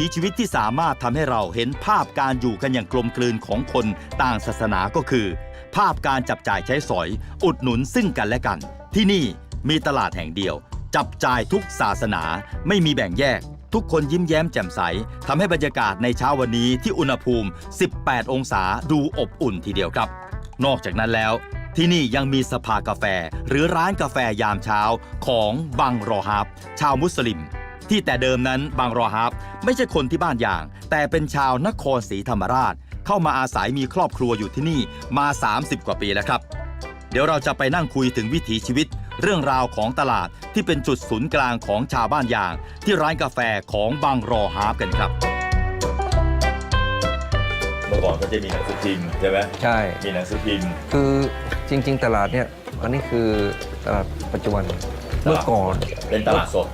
ถีชีวิตที่สามารถทำให้เราเห็นภาพการอยู่กันอย่างกลมกลืนของคนต่างศาสนาก็คือ ภาพการจับจ่ายใช้สอย อุดหนุนซึ่งกันและกัน ที่นี่มีตลาดแห่งเดียว จับจ่ายทุกศาสนาไม่มีแบ่งแยก ทุกคนยิ้มแย้มแจ่มใสทำให้บรรยากาศในเช้าวันนี้ที่อุณหภูมิ 18 องศาดูอบอุ่นทีเดียวครับ นอกจากนั้นแล้วที่นี่ยังมีสภากาแฟ หรือร้านกาแฟยามเช้าของบังรอฮับชาวมุสลิม ที่แต่เดิมนั้นบังรอฮับไม่ใช่คนที่บ้านอย่าง แต่เป็นชาวนครศรีธรรมราช เข้ามาอาศัยมีครอบครัวอยู่ที่นี่มา 30 กว่าปีแล้วครับ เดี๋ยวเราจะไปนั่งคุยถึงวิถีชีวิต เรื่องราวของตลาดที่เป็นจุดศูนย์กลางของชาวบ้านยาง ที่ร้านกาแฟของบางรอฮาร์ฟกันครับ เมื่อก่อนก็จะมีหนังสือพิมพ์ใช่ไหมใช่ มีหนังสือพิมพ์ คือจริง ๆ ตลาดเนี่ยอันนี้คือตลาดปัจจุบัน เมื่อก่อน เป็นตลาดสด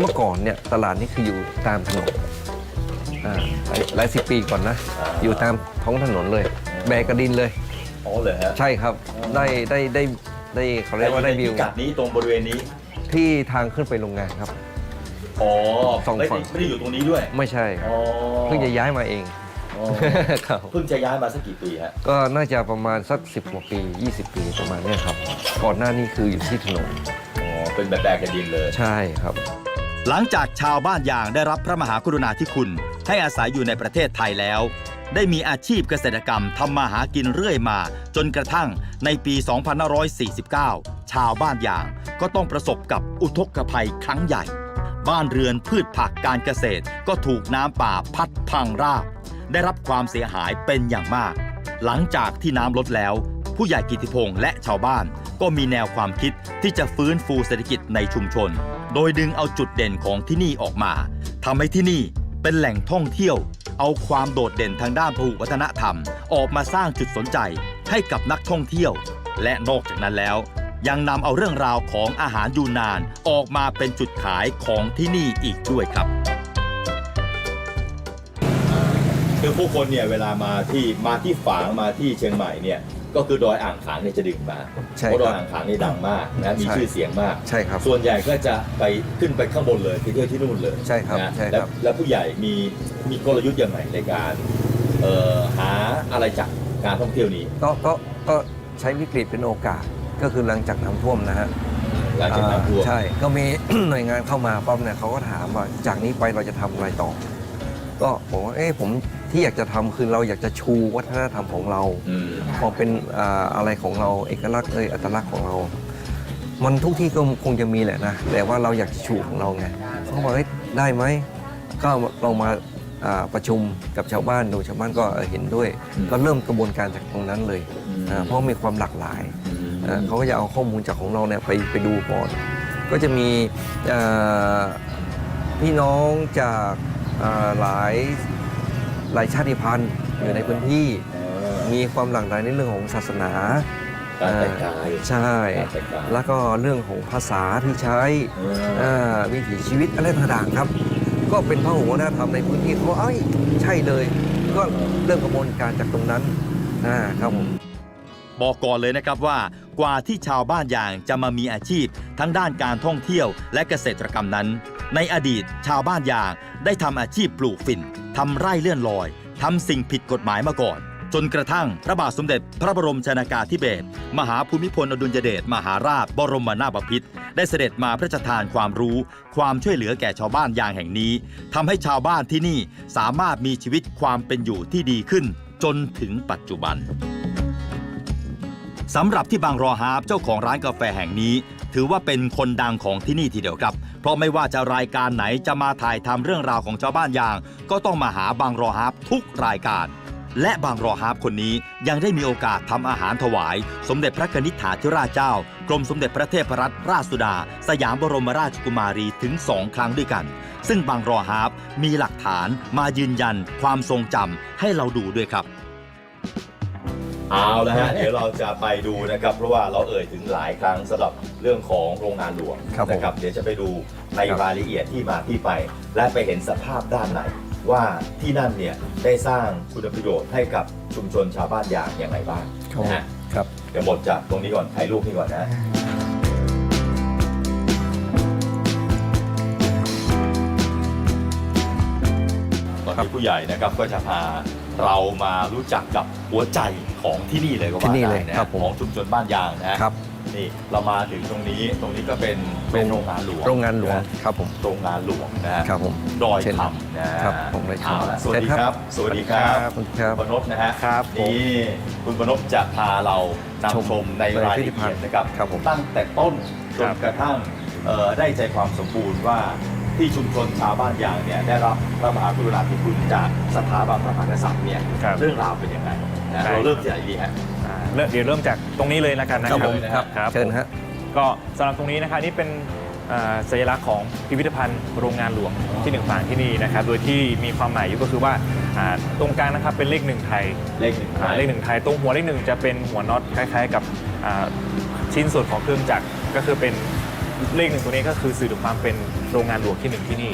เมื่อก่อนเนี่ยตลาดนี้คืออยู่ตามถนนอ่าหลายหลายสิบปีก่อนนะ อ่า อยู่ตามท้องถนนเลย แบกกระดินเลย อ๋อเลยฮะใช่ครับ ได้ได้ได้ได้เขาเรียกว่าได้วิว พิกัดนี้ตรงบริเวณนี้ ที่ทางขึ้นไปโรงงานครับ อ๋อสองไม่ฝั่ได้ง ไม่ได้อยู่ตรงนี้ด้วย ไม่ใช่ครับอ๋อเพิ่งจะย้ายมาเอง อ๋อ ครับ เพิ่งจะย้ายมาสักกี่ปีฮะ ก็น่าจะประมาณสัก 10กว่าปี 20 ปีประมาณเนี้ยครับ ก่อนหน้านี้คืออยู่ที่ถนนอ๋อ เป็นแบบแบกกระดินเลย ใช่ครับ หลังจากชาวบ้านยางได้รับพระมหากรุณาธิคุณ ให้อาศัยอยู่ในประเทศไทยแล้ว ได้มีอาชีพเกษตรกรรมทำมาหากินเรื่อยมา จนกระทั่งในปี 2549 ชาวบ้านยางก็ต้องประสบกับอุทกภัยครั้งใหญ่ บ้านเรือนพืชผักการเกษตรก็ถูกน้ำป่าพัดพังราบ ได้รับความเสียหายเป็นอย่างมาก หลังจากที่น้ำลดแล้ว ผู้ใหญ่กิติพงษ์และชาวบ้าน ก็มีแนวความคิดที่จะฟื้นฟูเศรษฐกิจในชุมชน โดยดึงเอาจุดเด่นของที่นี่ออกมาทำให้ที่นี่เป็นแหล่งท่องเที่ยว เอาความโดดเด่นทางด้านพหุวัฒนธรรม ออกมาสร้างจุดสนใจให้กับนักท่องเที่ยว และนอกจากนั้นแล้ว ยังนำเอาเรื่องราวของอาหารยูนานออกมาเป็นจุดขายของที่นี่อีกด้วยครับ คือผู้คนเนี่ยเวลามาที่มาที่ฝางมาที่เชียงใหม่เนี่ย ก็คือดอยอ่างขางเนี่ยจะดึงมาใช่เพราะดคอรัยบอ่างขางนี่ดังมากนะมีใช่ ชื่อเสียงมาก ใช่ครับ ส่วนใหญ่ก็จะไปขึ้นไปข้างบนเลยไปเที่ยวที่นู่นเลยใช่ครับนะใช่แล้วครับแล้วผู้ใหญ่มีมีกลยุทธ์ยังไงในการเอ่อหาอะไรจากการท่องเที่ยวนี้ก็ก็ก็ใช้วิกฤตเป็นโอกาสก็คือหลังจากน้ำท่วมนะฮะหลังจากน้ำท่วมอ่าใช่ก็มี หน่วยงานเข้ามาปั๊บเนี่ยเขาก็ถามว่าจากนี้ไปเราจะทำอะไรต่อ ก็บอกว่าเอ้ผม ที่อยากจะทำคือเราอยากจะชูวัฒนธรรมของเรา อืม ความเป็นอ่าอะไรของเราเอกลักษณ์เอยอัตลักษณ์ของเรา มันทุกที่ก็คงจะมีแหละนะ แต่ว่าเราอยากจะชูของเราไงเขาบอกเฮ้ยได้ไหมก็ลองมาอ่าประชุมกับชาวบ้านดูชาวบ้านก็เห็นด้วยก็เริ่มกระบวนการจากตรงนั้นเลยอ่าเพราะมีความหลากหลายอ่าเขาก็จะเอาข้อมูลจากของเราเนี่ยไปไปดูก่อน ก็จะมีอ่าพี่น้องจากอ่าหลาย หลายชาติพันธุ์อยู่ในพื้นที่ มีความหลากหลายในเรื่องของศาสนาการแต่งกายใช่การแต่งกายแล้วก็เรื่องของภาษาที่ใช้อืมอ่าวิถีชีวิตอะไรต่างๆครับ ก็เป็นพระหัวหน้าธรรมในพื้นที่เขาเอ้ยใช่เลย ก็เริ่มกระบวนการจากตรงนั้นนะครับผมบอกก่อนเลยนะครับว่ากว่าที่ชาวบ้านยางจะมามีอาชีพ ทั้งด้านการท่องเที่ยวและเกษตรกรรมนั้น ในอดีตชาวบ้านยางได้ทำอาชีพปลูกฝิ่น ทำไร่เลื่อนลอยทำสิ่งผิดกฎหมายมาก่อน จนกระทั่งพระบาทสมเด็จพระบรมชนากาธิเบศรมหาภูมิพลอดุลยเดชมหาราชบรมนาถบพิตรได้เสด็จมาพระราชทานความรู้ ความช่วยเหลือแก่ชาวบ้านยางแห่งนี้ทำให้ชาวบ้านที่นี่สามารถมีชีวิตความเป็นอยู่ที่ดีขึ้น จนถึงปัจจุบันสำหรับที่บางรอฮาร์บเจ้าของร้านกาแฟแห่งนี้ ถือว่าเป็นคนดังของที่นี่ทีเดียวครับ เพราะไม่ว่าจะรายการไหนจะมาถ่ายทำเรื่องราวของชาวบ้านยาง ก็ต้องมาหาบางรอฮาร์บทุกรายการ และบางรอฮาร์บคนนี้ยังได้มีโอกาสทำอาหารถวาย สมเด็จพระนิษฐาธิราชเจ้า กรมสมเด็จพระเทพรัตนราชสุดา สยามบรมราชกุมารีถึงสองครั้งด้วยกัน ซึ่งบางรอฮาร์บมีหลักฐานมายืนยันความทรงจำให้เราดูด้วยครับ เอาละฮะ เดี๋ยวเราจะไปดูนะครับ เพราะว่าเราเอ่ยถึงหลายครั้งสำหรับเรื่องของโรงงานหลวงครับผมนะครับ เดี๋ยวจะไปดูในครับ รายละเอียดที่มาที่ไป และไปเห็นสภาพด้านในว่าที่นั่นเนี่ยได้สร้างคุณประโยชน์ให้กับชุมชนชาวบ้านอย่างอย่างไรบ้างนะฮะครับเดี๋ยวหมดจากตรงนี้ก่อนถ่ายรูปนี่ก่อนนะอวันนี้ผู้ใหญ่นะครับก็จะพาเรามารู้จักกับหัวใจ ของที่นี่เลยก็ที่ว่านี่เลได้ยนะครับผม ของชุมชนบ้านยางนะฮะครับนี่เรามาถึงตรงนี้ตรงนี้ก็เป็นเป็นโรงงานหลวงโรงงานหลวงะครับผมโรงงานหลวงนะฮะ ครับผม ดอยเชิญคำนะฮะครับผมดอยคำเอาละสวัสดีเชิญคครัรับบสวัสดีครับขอบคุณครับคุณปนพนะฮะครับผม นี่คุณปนพจะพาเรานำชมในรายละเอียดนะครับ ครับผมตั้งแต่ต้นจคนรับกระทั่งเอ่อได้ใจความสมบูรณ์ว่าที่ชุมชนชาวบ้านยางเนี่ยได้รับพระมหากรุณาธิคุณจากสถาบันพระมหากษัตริย์เนี่ยครับ เรื่องราวเป็นยังไง นะได้เราเริ่มจากไหนดีฮะ อ่าเริ่มเดี๋ยวเริ่มจากตรงนี้เลยแล้วกันนะคครัรับบผมเลยนะครับครับเชิญฮะก็สำหรับตรงนี้นะครับนี่เป็นอ่าสัญลักษณ์ของพิพิธภัณฑ์โรงงานหลวงที่หนึ่งฝางที่นี่นะครับโดยที่มีความหมายอยู่ก็คือว่าอ่าตรงกลางนะครับเป็นเลขหนึ่งไทย เลขหนึ่งอ่าเลขหนึ่งไทยตรงหัวเลขหนึ่งจะเป็นหัวน็อตคล้าย ๆ กับอ่าชิ้นส่วนของเครื่องจักรก็คือเป็นเลขหนึ่งตัวนี้ก็คือสื่อถึงความเป็นโรงงานหลวงที่หนึ่งที่นี่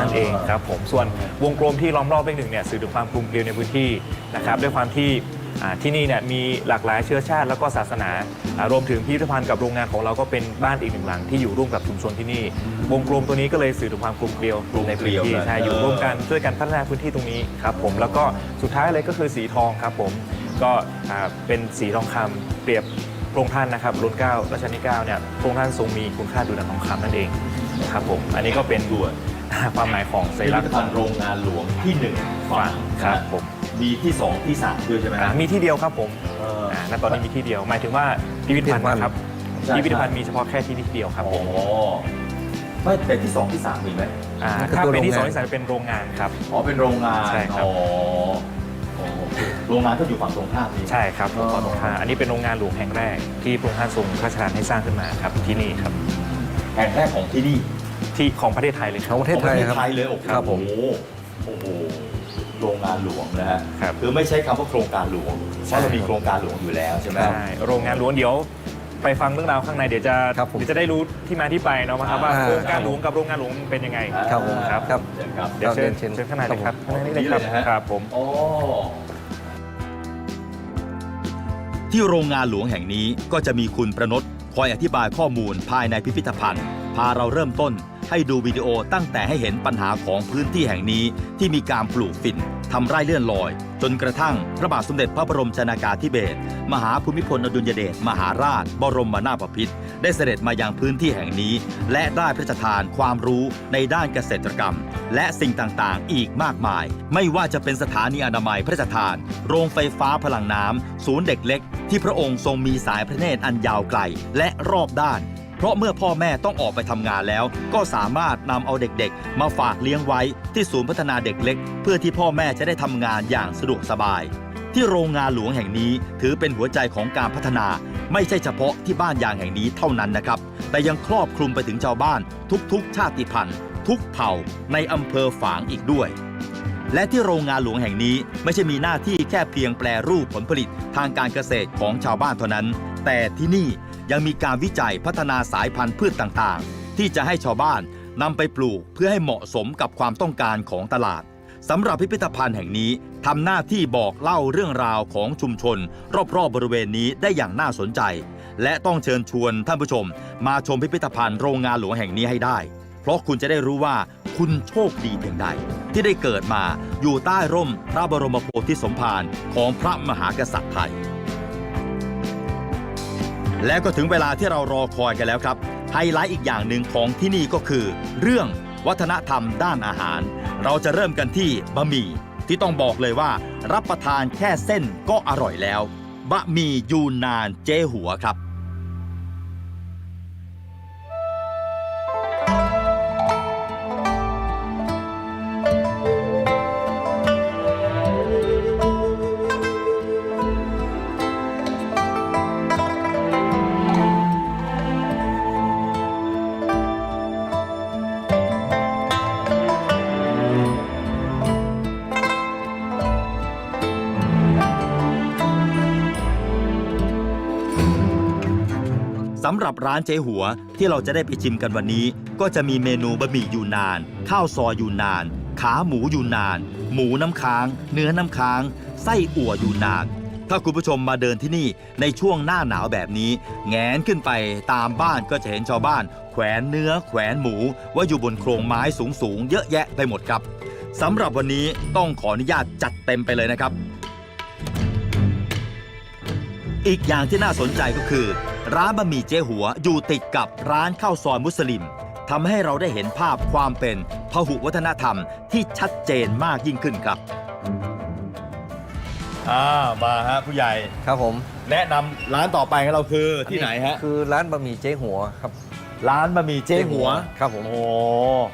นั่นเองครับผมส่วนวงกลมที่ล้อมรอบเลขหนึ่งเนี่ยสื่อถึงความกลมเกลียวในพื้นที่นะครับด้วยความที่ อ่าที่นี่เนี่ยมีหลากหลายเชื้อชาติแล้วก็ศาสนาอ่ารวมถึงพิพิธภัณฑ์กับโรงงานของเราก็เป็นบ้านอีกหนึ่งหลังที่อยู่ร่วมกับชุมชนที่นี่ วงกลมตัวนี้ก็เลยสื่อถึงความกลมเกลียวในพื้นที่ใช่อยู่ร่วมกันช่วยกันพัฒนาพื้นที่ตรงนี้ครับผมแล้วก็สุดท้ายเลยก็คือสีทองครับผมก็อ่าเป็นสีทองคำเปรียบพระองค์ท่านนะครับรุ่นเก้ารัชกาลที่เก้าเนี่ยพระองค์ท่านทรงมีคุณค่าดูดังทองคำนั่นเองครับผมอันนี้ก็เป็นด่วนความหมายของสัพิญลัพิกธษณ์ภัณฑ์โรงงานหลวงที่หนึ่งฝั่งครับผม มีที่สองที่สามด้วยใช่ไหมอ่าฮะมีที่เดียวครับผมเอออ่าณตอนนี้มีที่เดียว หมายถึงว่าพิพิธภัณฑ์นะครับใช่พิพิธภัณฑ์มีเฉพาะแค่ที่นี่ที่เดียวครับผอ๋อมไม่แต่ที่สองที่สามมีไหมอ่านั่นคือถ้าตัวเป็นที่โรงสองงานที่สามเป็นโรงงานครับ อ๋อเป็นโรงงานใช่ครับ อ๋ออ๋อโรงงานก็อยู่ฝั่งตรงข้ามนี่ ใช่ครับผมอ๋อขอตรงข้ามอันนี้เป็นโรงงานหลวงแห่งแรก ที่พระองค์ท่านทรงพระราชทานให้สร้างขึ้นมาครับที่นี่ครับแห่งแรกของที่นี่ที่ของประเทศไทยเลยคขรัอบ งประเทศไทยของครับไทยเลยโอ้โหครับผม โอ้โห โรงงานหลวงนะฮะครับคือไม่ใช่คำว่าโครงการหลวงเพราะเรามีโครงการหลวงอยู่แล้วใช่ไหม ใช่โรงงานหลวงเดี๋ยว ไปฟังเรื่องราวข้างในเดี๋ยวจะครับผมเดี๋ยวจะได้รู้ที่มาที่ไปเนาะว่าครับว่าอ่า โครงการหลวงกับโรงงานหลวงมันเป็นยังไง ครับผมครับ ครับเชิญครับ เดี๋ยวเชิญเชิญ เชิญข้างในเลยครับครับผมข้างในนี่เลยครับนี่เลยนะฮะครับผม โอ้ ที่โรงงานหลวงแห่งนี้ก็จะมีคุณประนตคอยอธิบายข้อมูลภายในพิพิธภัณฑ์ พาเราเริ่มต้น ให้ดูวิดีโอตั้งแต่ให้เห็นปัญหาของพื้นที่แห่งนี้ที่มีการปลูกฝิ่นทำไร่เลื่อนลอย จนกระทั่งพระบาทสมเด็จพระบรมชนากาธิเบศรมหาภูมิพลอดุลยเดชมหาราช บรมนาถบพิตรได้เสด็จมายังพื้นที่แห่งนี้ และได้พระราชทานความรู้ในด้านเกษตรกรรม และสิ่งต่างๆ อีกมากมาย ไม่ว่าจะเป็นสถานีอนามัยพระราชทาน โรงไฟฟ้าพลังน้ำศูนย์เด็กเล็ก ที่พระองค์ทรงมีสายพระเนตรอันยาวไกลและรอบด้าน เพราะเมื่อพ่อแม่ต้องออกไปทำงานแล้ว ก็สามารถนำเอาเด็กๆ มาฝากเลี้ยงไว้ที่ศูนย์พัฒนาเด็กเล็ก เพื่อที่พ่อแม่จะได้ทำงานอย่างสะดวกสบาย ที่โรงงานหลวงแห่งนี้ถือเป็นหัวใจของการพัฒนา ไม่ใช่เฉพาะที่บ้านยางแห่งนี้เท่านั้นนะครับ แต่ยังครอบคลุมไปถึงชาวบ้าน ทุกๆ ชาติพันธุ์ ทุกเผ่าในอำเภอฝางอีกด้วยและที่โรงงานหลวงแห่งนี้ไม่ใช่มีหน้าที่แค่เพียงแปรรูปผลผลิตทางการเกษตรของชาวบ้านเท่านั้น แต่ที่นี่ ยังมีการวิจัยพัฒนาสายพันธุ์พืชต่างๆ ที่จะให้ชาวบ้านนำไปปลูกเพื่อให้เหมาะสมกับความต้องการของตลาดสำหรับพิพิธภัณฑ์แห่งนี้ทำหน้าที่บอกเล่าเรื่องราวของชุมชน รอบๆบริเวณนี้ได้อย่างน่าสนใจ และต้องเชิญชวนท่านผู้ชม มาชมพิพิธภัณฑ์โรงงานหลวงแห่งนี้ให้ได้ เพราะคุณจะได้รู้ว่าคุณโชคดีเพียงใด ที่ได้เกิดมาอยู่ใต้ร่มพระบรมโพธิสมภารของพระมหากษัตริย์ไทย และก็ถึงเวลาที่เรารอคอยกันแล้วครับ ไฮไลท์อีกอย่างหนึ่งของที่นี่ก็คือ เรื่องวัฒนธรรมด้านอาหาร เราจะเริ่มกันที่บะหมี่ที่ต้องบอกเลยว่า รับประทานแค่เส้นก็อร่อยแล้ว บะหมี่ยูนนานเจ๊หัวครับ ร้านเจ๊หัวที่เราจะได้ไปชิมกันวันนี้ ก็จะมีเมนูบะหมี่ยูนาน ข้าวซอยยูนาน ขาหมูยูนาน หมูน้ำค้าง เนื้อน้ำค้าง ไส้อั่วยูนาน ถ้าคุณผู้ชมมาเดินที่นี่ในช่วงหน้าหนาวแบบนี้ แงนขึ้นไปตามบ้านก็จะเห็นชาวบ้าน แขวนเนื้อ แขวนหมูไว่าอยู่บนโครงไม้สูงๆเยอะแยะไปหมดครับสำหรับวันนี้ต้องขออนุญาตจัดเต็มไปเลยนะครับ อีกอย่างที่น่าสนใจก็คือ ร้านบะหมี่เจ๊หัวอยู่ติดกับร้านข้าวซอยมุสลิมทำให้เราได้เห็นภาพความเป็นพหุวัฒนธรรมที่ชัดเจนมากยิ่งขึ้นครับอ่ามาฮะผู้ใหญ่ ครับผม แนะนำร้านต่อไปของเราคือที่ไหนฮะ คือร้านบะหมี่เจ๊หัวครับร้านบะหมี่เจ๊หัว ครับผม โอ้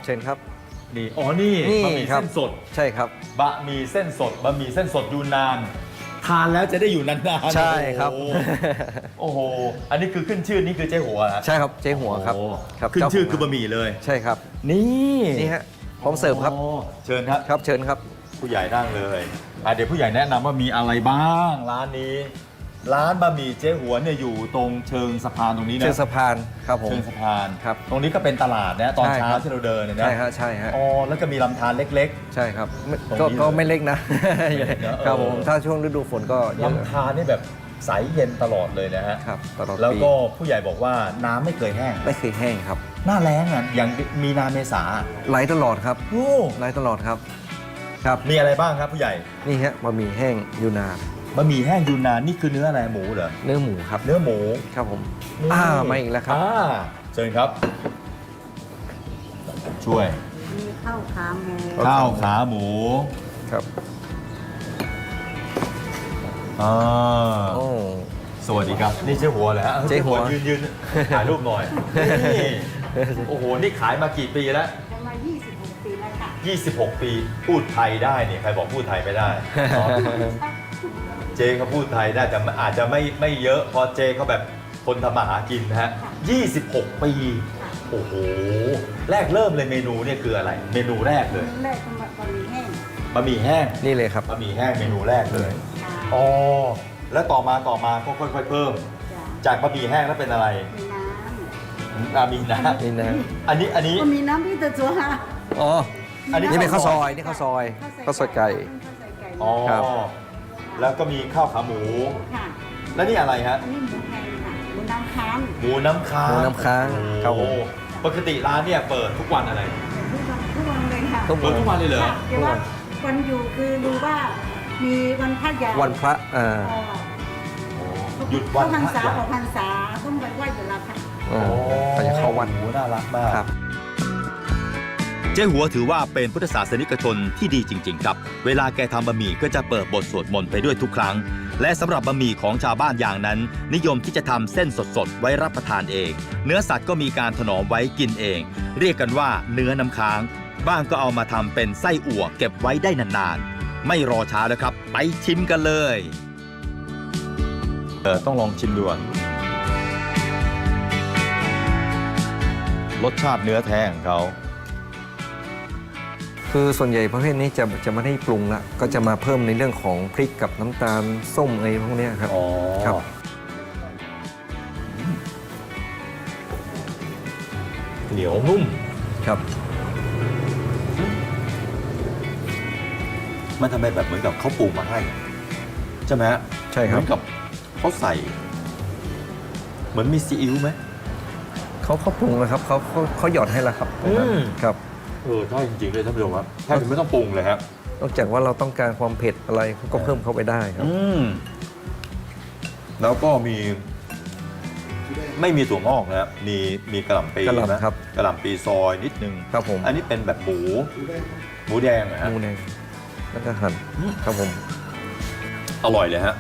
เชิญครับ นี่ อ๋อ นี่นี่บะหมี่ครับ เส้นสด ใช่ครับ บะหมี่เส้นสด บะหมี่เส้นสดยูนาน ทานแล้วจะได้อยู่นานๆใช่ครับ โอ้โหโอ้โห อันนี้คือขึ้นชื่อนี่คือเจ๊หัวฮะใช่ครับเจ๊หัวครับโอ้ครับขึ้นเจ้าชื่อขงคือบะหมี่เลย ใช่ครับนี่นี่ฮะพร้อมเสิร์ฟครับโอ้เชิญครับ ครับเชิญครับ ผู้ใหญ่นั่งเลยอะเดี๋ยวผู้ใหญ่แนะนำว่ามีอะไรบ้างร้านนี้ ร้านบะหมี่เจ๊หัวเนี่ยอยู่ตรงเชิงสะพานตรงนี้นะเชิญสะพานครับผมเชิงสะพานครับ ตรงนี้ก็เป็นตลาดนะตอนใช่เช้าครับ ที่เราเดินเนี่ยนะใช่ฮะใช่ฮะอ๋อแล้วก็มีลำธารเล็ก ใช่ครับไม่ตรงก็นี้ก็เลยไม่เล็กนะไม่เล็กนะครับเออผมถ้าช่วงฤดูฝนก็เยอะลำธารนี่แบบใสเย็นตลอดเลยนะฮะครับตลอดแล้วปีก็ผู้ใหญ่บอกว่าน้ำไม่เคยแห้ง ไม่เคยแห้งครับ หน้าแล้งอะอย่างมีนาเมษาไหลตลอดครับโอ้ไหลตลอดครับ ครับมีอะไรบ้างครับผู้ใหญ่ นี่ฮะบะหมี่แห้งยูนาน บะหมี่แห้งยูนานนี่คือเนื้ออะไรหมูเหรอเนื้อหมูครับเนื้อหมูครับผมนี่อ่ามาอีกแล้วครับอ่าเชิญครับ ช่วยมีข้าวขาหมูครับข้าวขาหมูครับอ่าโอ้ สวัสดีครับ นี่เจ๊หัวเหรอฮะเจ๊หัวยืนยืนถ่ายรูปหน่อยนี่โอ้โหนี่ขายมากี่ปีแล้วจะมา26 ปีแล้วค่ะ26 ปีพูดไทยได้เนี่ยใครบอกพูดไทยไม่ได้ เจเขาพูดไทยได้แต่อาจจะไม่ไม่เยอะเพอเจเขาแบบคนทำมาหากินนะฮะ 26 ปีโอ้โห แรกเริ่มเลยเมนูเนี่ยคืออะไร เมนูแรกเลยแรกก็มาบะหมี่แห้งบะหมี่แห้งนี่เลยครับ บะหมี่แห้งเมนูแรกเลยจ้าอ๋อแล้วต่อมาต่อมาก็ค่อยๆเพิ่ม จ้าจากบะหมี่แห้งแล้วเป็นอะไรมีน้อ่ามีนะนี่นะ อันนี้อันนี้ำก็มีน้ำพริกตะจัวฮะอ๋อ อันนี้ นี่เป็นข้าวซอย นี่ข้าวซอย ข้าวซอยไก่ ข้าวซอยไก่ อ๋อ ครับ แล้วก็มีข้าวขาหมู ค่ะแล้วนี่อะไรฮะ อันนี้หมูแห้งค่ะหมูน้ำค้างหมูน้ำค้างหมูน้ำค้างครับผม โอ้ปกติร้านเนี่ยเปิดทุกวันอะไรทุกวันทุกวันเลยค่ะทุก เปิดทุกวันเลยเหรอ ค่ะแต่ว่าวันอยู่คือดูว่ามีวันพระใหญ่วันพระอ่าอ๋อหยุดวันเข้าพรรษาพระใหญ่ออกพรรษาต้องไปไหว้อยู่แล้วค่ะอ๋อเขาจะเข้าวัดโอ้โหน่ารักมาก ครับ เจ๊หัวถือว่าเป็นพุทธศาสนิกชนที่ดีจริง ๆ ครับ เวลาแกทำบะหมี่ก็จะเปิดบทสวดมนต์ไปด้วยทุกครั้ง และสำหรับบะหมี่ของชาวบ้านอย่างนั้น นิยมที่จะทำเส้นสดๆ ไว้รับประทานเอง เนื้อสัตว์ก็มีการถนอมไว้กินเอง เรียกกันว่าเนื้อน้ำค้าง บ้างก็เอามาทำเป็นไส้อั่วเก็บไว้ได้นานๆ ไม่รอช้าแล้วครับ ไปชิมกันเลยเออต้องลองชิมดูก่อนรสชาติเนื้อแท้ของเขา คือส่วนใหญ่ประเภทนี้จะจะไม่ได้ปรุงละก็จะมาเพิ่มในเรื่องของพริกกับน้ำตาลส้มอะไรพวกเนี้ยครับอ๋อครับ เหนียวนุ่ม ครับ มันทำไมแบบเหมือนกับเขาปรุงมาให้ ใช่ไหมฮะใช่ครับ เหมือนกับเขาใส่ เหมือนมีซีอิ๊วไหม เขาเขาปรุงแล้วครับเขาเขาเขาหยอดให้แล้วครับอืม ครับ เออใช่จริงๆเลยท่านผู้ชมครับแทบจะไม่ต้องปรุงเลยครับ นอกจากว่าเราต้องการความเผ็ดอะไรก็เพิ่มเข้าไปได้ครับ อืม แล้วก็มี ไม่มีถั่วงอกนะครับมีมีกระหล่ำปีกะหล่ำนะครับ กระหล่ำปีซอยนิดนึงครับผมอันนี้เป็นแบบหมู หมูแดงนะฮะ หมูแดงแล้วก็หั่นอืม ครับผม อร่อยเลยฮะ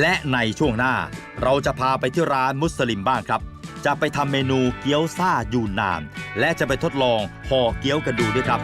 และในช่วงหน้าเราจะพาไปที่ร้านมุสลิมบ้างครับ จะไปทำเมนูเกี๊ยวซ่ายูนนาน และจะไปทดลองห่อเกี๊ยวกันดูด้วยครับ